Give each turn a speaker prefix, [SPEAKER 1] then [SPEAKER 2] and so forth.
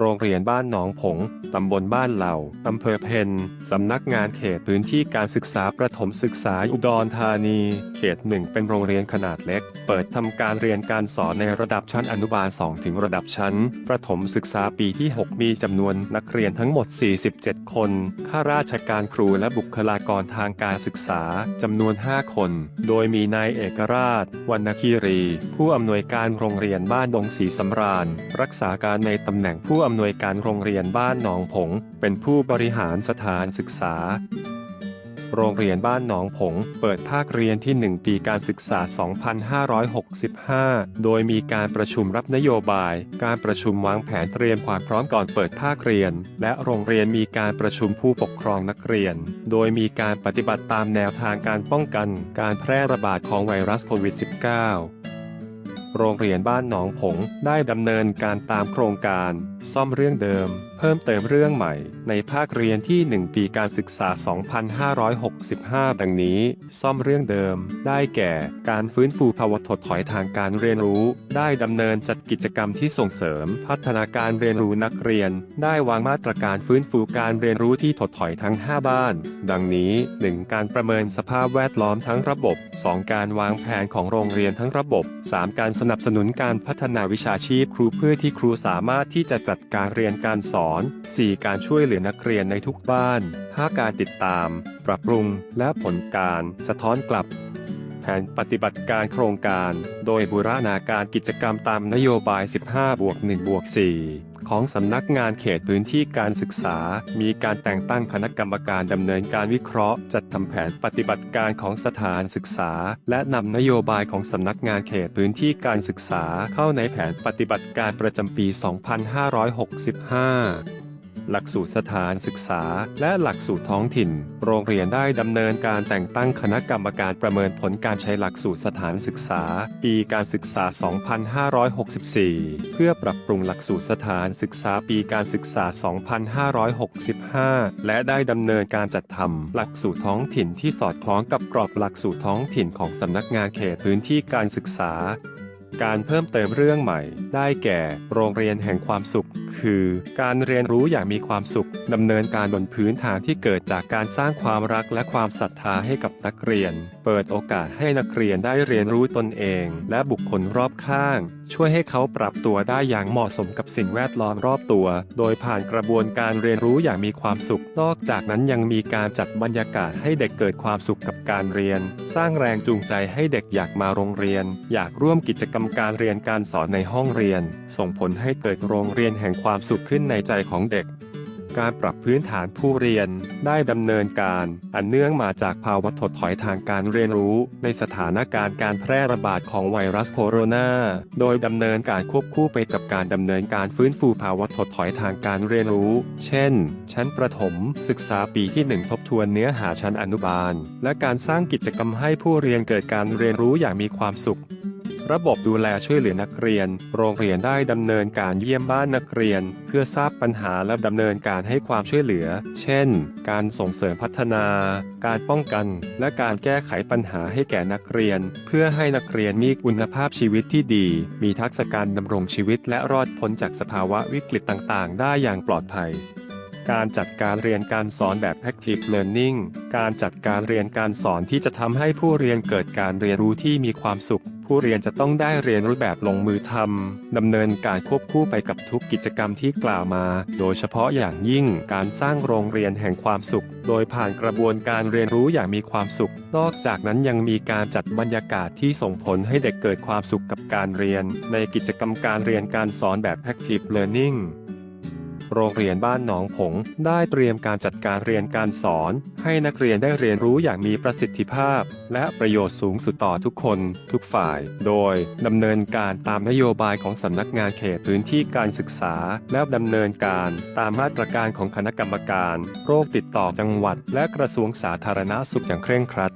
[SPEAKER 1] โรงเรียนบ้านหนองผง ตำบลบ้านเหล่า อำเภอเพนสำนักงานเขตพื้นที่การศึกษาประถมศึกษาอุดรธานี เขตหนึ่งเป็นโรงเรียนขนาดเล็ก เปิดทำการเรียนการสอนในระดับชั้นอนุบาล 2 ถึงระดับชั้น ประถมศึกษาปีที่ 6 มีจำนวนนักเรียนทั้งหมด 47 คน ข้าราชการครูและบุคลากรทางการศึกษาจำนวน 5 คน โดยมีนายเอกราชวรรณคีรี ผู้อำนวยการโรงเรียนบ้านดงศรีสำราญ รักษาการในตำแหน่งผู้อำำนวยการโรงเรียนบ้านหนองผง เป็นผู้บริหารสถานศึกษา โรงเรียนบ้านหนองผง เปิดภาคเรียนที่ 1 ปีการศึกษา 2565 โดยมีการประชุมรับนโยบาย การประชุมวางแผนเตรียมความพร้อมก่อนเปิดภาคเรียน และโรงเรียนมีการประชุมผู้ปกครองนักเรียน โดยมีการปฏิบัติตามแนวทางการป้องกัน การแพร่ระบาดของไวรัสโควิด -19 โรงเรียนบ้านหนองผงได้ดำเนินการตามโครงการ ซ่อมเรื่องเดิม เพิ่มเติมเรื่องใหม่ในภาคเรียนที่ 1 ปีการศึกษา 2565 ดังนี้ ซ่อมเรื่องเดิม ได้แก่ การฟื้นฟูภาวะถดถอยทางการเรียนรู้ ได้ดำเนินจัดกิจกรรมที่ส่งเสริม พัฒนาการเรียนรู้นักเรียน ได้วางมาตรการฟื้นฟูการเรียนรู้ที่ถดถอยทั้ง 5 บ้าน ดังนี้ 1. การประเมินสภาพแวดล้อมทั้งระบบ 2. การวางแผนของโรงเรียนทั้งระบบ 3. การสนับสนุนการพัฒนาวิชาชีพครูเพื่อที่ครูสามารถที่จะจัดการเรียนการสอน 4. การช่วยเหลือนักเรียนในทุกบ้าน 5. การติดตาม ปรับปรุงและผลการ สะท้อนกลับ นปฏิบัติการโครงการ โดยบูรณาการกิจกรรมตามนโยบาย 15บวก1บวก4ของสำนักงานเขตพื้นที่การศึกษา มีการแต่งตั้งคณะกรรมการดำเนินการวิเคราะห์ จัดทำแผนปฏิบัติการของสถานศึกษา และนำนโยบายของสำนักงานเขตพื้นที่การศึกษา เข้าในแผนปฏิบัติการประจำปี 2565 หลักสูตรสถานศึกษา และหลักสูตรท้องถิ่น โรงเรียนได้ดำเนินการแต่งตั้งคณะกรรมการประเมินผลการใช้หลักสูตรสถานศึกษา ปีการศึกษา 2564 เพื่อปรับปรุงหลักสูตรสถานศึกษาปีการศึกษา 2565 และได้ดำเนินการจัดทำหลักสูตรท้องถิ่นที่สอดคล้องกับกรอบหลักสูตรท้องถิ่นของสำนักงานเขตพื้นที่การศึกษา การเพิ่มเติมเรื่องใหม่ ได้แก่โรงเรียนแห่งความสุข คือการเรียนรู้อย่างมีความสุขดำเนินการบนพื้นฐานที่เกิดจากการสร้างความรักและความศรัทธาให้กับนักเรียน เปิดโอกาสให้นักเรียนได้เรียนรู้ตนเอง และบุคคลรอบข้าง ช่วยให้เขาปรับตัวได้อย่างเหมาะสมกับสิ่งแวดล้อมรอบตัว โดยผ่านกระบวนการเรียนรู้อย่างมีความสุข นอกจากนั้นยังมีการจัดบรรยากาศให้เด็กเกิดความสุขกับการเรียนสร้างแรงจูงใจให้เด็กอยากมาโรงเรียน อยากร่วมกิจกรรมการเรียนการสอนในห้องเรียน ส่งผลให้เกิดโรงเรียนแห่งความสุขขึ้นในใจของเด็ก การปรับพื้นฐานผู้เรียนได้ดำเนินการอันเนื่องมาจากภาวะถดถอยทางการเรียนรู้ ในสถานการณ์การแพร่ระบาดของไวรัสโคโรนา โดยดำเนินการควบคู่ไปกับการดำเนินการฟื้นฟูภาวะถดถอยทางการเรียนรู้ เช่น ชั้นประถม ศึกษาปีที่ 1 ทบทวนเนื้อหาชั้นอนุบาล และการสร้างกิจกรรมให้ผู้เรียนเกิดการเรียนรู้อย่างมีความสุข ระบบดูแลช่วยเหลือนักเรียน โรงเรียนได้ดำเนินการเยี่ยมบ้านนักเรียน เพื่อทราบปัญหาและดำเนินการให้ความช่วยเหลือ เช่น การส่งเสริมพัฒนา การป้องกัน และการแก้ไขปัญหาให้แก่นักเรียน เพื่อให้นักเรียนมีคุณภาพชีวิตที่ดี มีทักษะการดำรงชีวิตและรอดพ้นจากสภาวะวิกฤตต่างๆ ได้อย่างปลอดภัย การจัดการเรียนการสอนแบบ Active Learning การจัดการเรียนการสอนที่จะทำให้ผู้เรียนเกิดการเรียนรู้ที่มีความสุข ผู้เรียนจะต้องได้เรียนรู้แบบลงมือทำดำเนินการควบคู่ไปกับทุกกิจกรรมที่กล่าวมา โดยเฉพาะอย่างยิ่งการสร้างโรงเรียนแห่งความสุข โดยผ่านกระบวนการเรียนรู้อย่างมีความสุข นอกจากนั้นยังมีการจัดบรรยากาศที่ส่งผลให้เด็กเกิดความสุขกับการเรียน ในกิจกรรมการเรียนการสอนแบบ Active Learning โรงเรียนบ้านหนองผง ได้เตรียมการจัดการเรียนการสอน ให้นักเรียนได้เรียนรู้อย่างมีประสิทธิภาพ และประโยชน์สูงสุดต่อทุกคน ทุกฝ่าย โดยดำเนินการตามนโยบายของสำนักงานเขตพื้นที่การศึกษา และดำเนินการตามมาตรการของคณะกรรมการ โรคติดต่อจังหวัด และกระทรวงสาธารณสุขอย่างเคร่งครัด